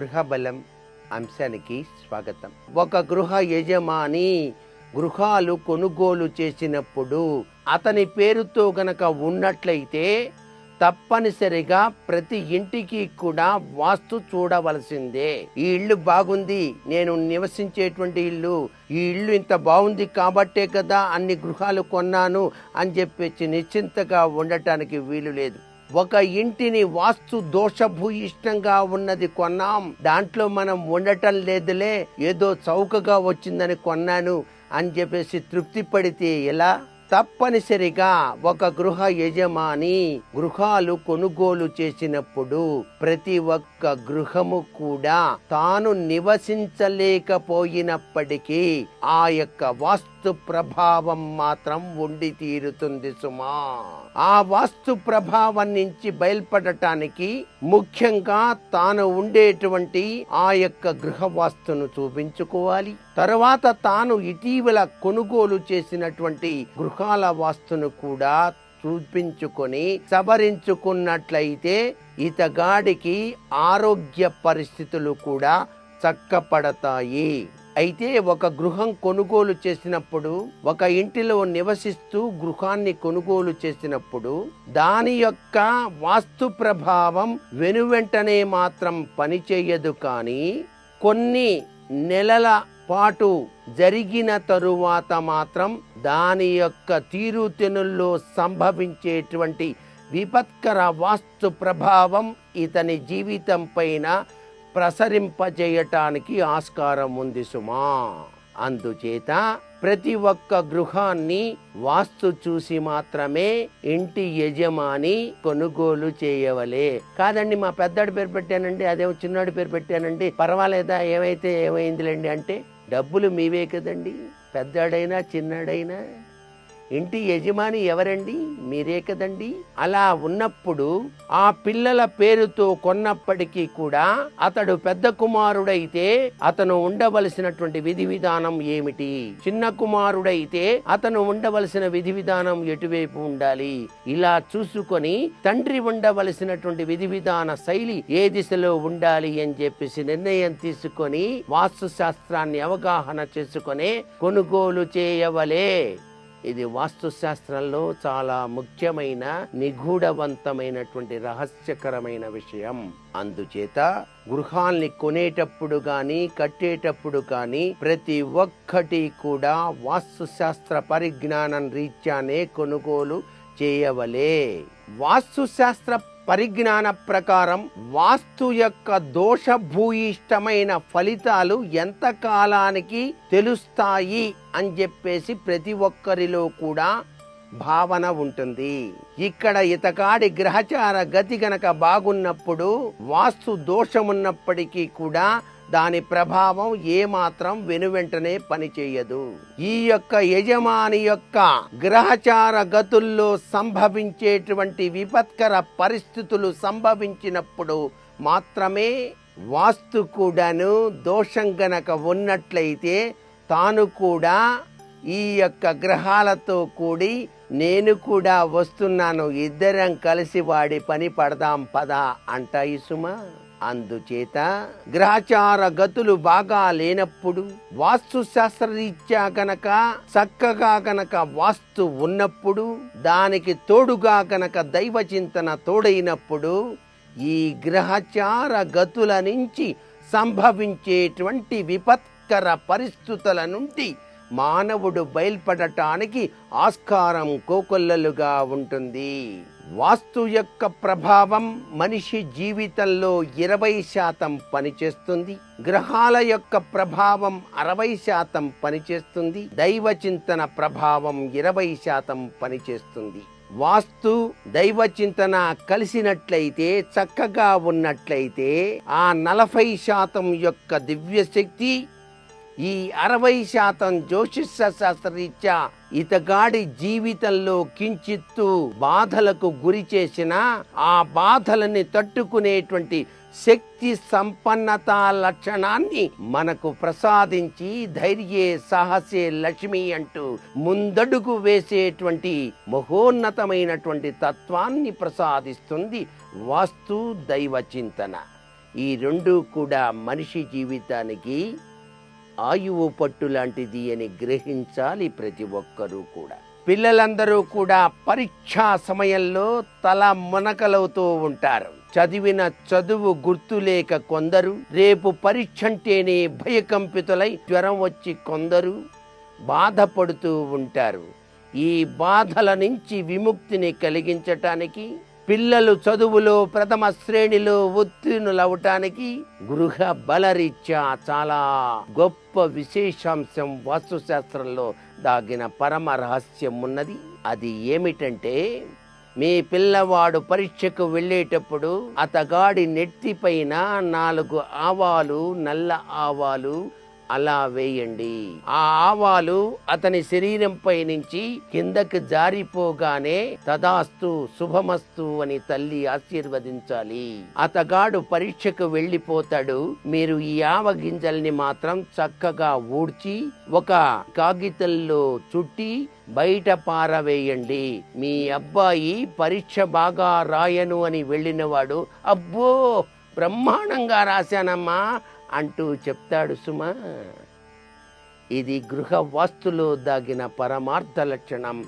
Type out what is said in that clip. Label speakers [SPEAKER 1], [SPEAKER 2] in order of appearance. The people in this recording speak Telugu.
[SPEAKER 1] గృహబలం అంశానికి స్వాగతం. ఒక గృహ యజమాని గృహాలు కొనుగోలు చేసినప్పుడు అతని పేరుతో గనక ఉన్నట్లయితే తప్పనిసరిగా ప్రతి ఇంటికి కూడా వాస్తు చూడవలసిందే. ఈ ఇల్లు బాగుంది నేను నివసించేటువంటి ఇల్లు ఈ ఇల్లు ఇంత బాగుంది కాబట్టే కదా అన్ని గృహాలు కొన్నాను అని చెప్పేసి నిశ్చింతగా ఉండటానికి వీలు లేదు. ఒక ఇంటిని వాస్తు దోషభూయిష్టంగా ఉన్నది కొన్నాం. దాంట్లో మనం ఉండటం లేదులే ఏదో చౌకగా వచ్చిందని కొన్నాను అని చెప్పేసి తృప్తి పడితే ఎలా? తప్పనిసరిగా ఒక గృహ యజమాని గృహాలు కొనుగోలు చేసినప్పుడు ప్రతి ఒక్క గృహము కూడా తాను నివసించలేకపోయినప్పటికీ ఆ యొక్క వాస్తు ప్రభావం మాత్రం ఉండి తీరుతుంది సుమా. ఆ వాస్తు ప్రభావం నుంచి బయల్పడటానికి ముఖ్యంగా తాను ఉండేటువంటి ఆ యొక్క గృహ వాస్తును చూపించుకోవాలి. తరువాత తాను ఇటీవల కొనుగోలు చేసినటువంటి గృహాల వాస్తును కూడా చూపించుకొని సవరించుకున్నట్లయితే ఇతగాడికి ఆరోగ్య పరిస్థితులు కూడా చక్కపడతాయి. అయితే ఒక గృహం కొనుగోలు చేసినప్పుడు ఒక ఇంటిలో నివసిస్తూ గృహాన్ని కొనుగోలు చేసినప్పుడు దాని యొక్క వాస్తు ప్రభావం వెనువెంటనే మాత్రం పనిచేయదు కానీ కొన్ని నెలల పాటు జరిగిన తరువాత మాత్రం దాని యొక్క తీరుతెనుల్లో సంభవించేటువంటి విపత్కర వాస్తు ప్రభావం ఇతని జీవితం పైన ప్రసరింపజేయటానికి ఆస్కారం ఉంది సుమా. అందుచేత ప్రతి ఒక్క గృహాన్ని వాస్తు చూసి మాత్రమే ఇంటి యజమాని కొనుగోలు చేయవలే. కాదండి మా పెద్దాడి పేరు పెట్టానండి అదేమో చిన్నాడి పేరు పెట్టానండి. పర్వాలేదా ఏమైతే ఏమైందిలేండి అంటే డబ్బులు మీవే కదండి. పెద్దాడైనా చిన్నాడైనా. ఇంటి యజమాని ఎవరండి? మీరే కదండి. అలా ఉన్నప్పుడు ఆ పిల్లల పేరుతో కొన్నప్పటికీ కూడా అతడు పెద్ద కుమారుడైతే అతను ఉండవలసినటువంటి విధి విధానం ఏమిటి? చిన్న కుమారుడైతే అతను ఉండవలసిన విధి విధానం ఎటువైపు ఉండాలి? ఇలా చూసుకొని తండ్రి ఉండవలసినటువంటి విధి విధాన శైలి ఏ దిశలో ఉండాలి అని చెప్పేసి నిర్ణయం తీసుకొని వాస్తు శాస్త్రాన్ని అవగాహన చేసుకొని కొనుగోలు చేయవలే. ఇది వాస్తుశాస్త్రంలో చాలా ముఖ్యమైన నిగూఢవంతమైనటువంటి రహస్యకరమైన విషయం. అందుచేత గృహాల్ని కొనేటప్పుడు గాని కట్టేటప్పుడు కానీ ప్రతి ఒక్కటి కూడా వాస్తుశాస్త్ర పరిజ్ఞానం రీత్యానే కొనుగోలు చేయవలే. వాస్తుశాస్త్ర పరిజ్ఞాన ప్రకారం వాస్తు యొక్క దోషభూయిష్టమైన ఫలితాలు ఎంత కాలానికి తెలుస్తాయి అని చెప్పేసి ప్రతి ఒక్కరిలో కూడా భావన ఉంటుంది. ఇక్కడ ఇతకాడి గ్రహచార గతి గనక బాగున్నప్పుడు వాస్తు దోషమున్నప్పటికీ కూడా దాని ప్రభావం ఏమాత్రం వెనువెంటనే పనిచేయదు. ఈ యొక్క యజమాని యొక్క గ్రహచార గతుల్లో సంభవించేటువంటి విపత్కర పరిస్థితులు సంభవించినప్పుడు మాత్రమే వాస్తు కూడాను దోషం గనక ఉన్నట్లయితే తాను కూడా ఈ యొక్క గ్రహాలతో కూడి నేను కూడా వస్తున్నాను ఇద్దరం కలిసి వాడి పని పడదాం పదా అంటాయి సుమా. అందుచేత గ్రహచార గతులు బాగా లేనప్పుడు వాస్తు శాస్త్రరీత్యా గనక చక్కగా గనక వాస్తు ఉన్నప్పుడు దానికి తోడుగా గనక దైవ చింతన తోడైనప్పుడు ఈ గ్రహచార గతుల నుంచి సంభవించేటువంటి విపత్కర పరిస్థితుల నుండి మానవుడు బయల్పడటానికి ఆస్కారం కోకొల్లలుగా ఉంటుంది. వాస్తు యొక్క ప్రభావం మనిషి జీవితంలో ఇరవై శాతం పనిచేస్తుంది. గ్రహాల యొక్క ప్రభావం అరవై శాతం పనిచేస్తుంది. దైవ చింతన ప్రభావం ఇరవై శాతం పనిచేస్తుంది. వాస్తు దైవ చింతన కలిసినట్లయితే చక్కగా ఉన్నట్లయితే ఆ నలభై శాతం యొక్క దివ్య శక్తి ఈ అరవై శాతం జ్యోతిష శాస్త్రరీత్యా ఇతగాడి జీవితంలో కించిత్తు బాధలకు గురి చేసిన ఆ బాధలని తట్టుకునేటువంటి శక్తి సంపన్నత లక్షణాన్ని మనకు ప్రసాదించి ధైర్యే సాహసే లక్ష్మి అంటూ ముందడుగు వేసేటువంటి మహోన్నతమైనటువంటి తత్వాన్ని ప్రసాదిస్తుంది వాస్తు దైవ చింతన. ఈ రెండు కూడా మనిషి జీవితానికి ఆయువు పట్టు లాంటిది అని గ్రహించాలి ప్రతి ఒక్కరూ కూడా. పిల్లలందరూ కూడా పరీక్షా సమయంలో తల మునకలవుతూ ఉంటారు. చదివిన చదువు గుర్తులేక కొందరు రేపు పరీక్షంటేనే భయకంపితులై జ్వరం వచ్చి కొందరు బాధపడుతూ ఉంటారు. ఈ బాధల నుంచి విముక్తిని కలిగించటానికి పిల్లలు చదువులో ప్రథమ శ్రేణిలో ఉత్తీర్ణులవటానికి గృహ బలరీత్యా చాలా గొప్ప విశేషాంశం వాస్తుశాస్త్రంలో దాగిన పరమ రహస్యం ఉన్నది అది ఏమిటంటే మీ పిల్లవాడు పరీక్షకు వెళ్ళేటప్పుడు అతగాడి నెత్తిపైన నాలుగు ఆవాలు నల్ల ఆవాలు అలా వేయండి. ఆ ఆవాలు అతని శరీరంపై నుంచి కిందకి జారిపోగానే తదాస్తు శుభమస్తు అని తల్లి ఆశీర్వదించాలి. అతగాడు పరీక్షకు వెళ్ళిపోతాడు. మీరు ఈ ఆవ గింజల్ని మాత్రం చక్కగా ఊడ్చి ఒక కాగితంలో చుట్టి బయట పారవేయండి. మీ అబ్బాయి పరీక్ష బాగా రాయను అని వెళ్ళినవాడు అబ్బో! బ్రహ్మాండంగా రాశానమ్మా! అంటూ చెప్తాడు సుమా. ఇది గృహ వాస్తులో దాగిన పరమార్థ లక్షణం.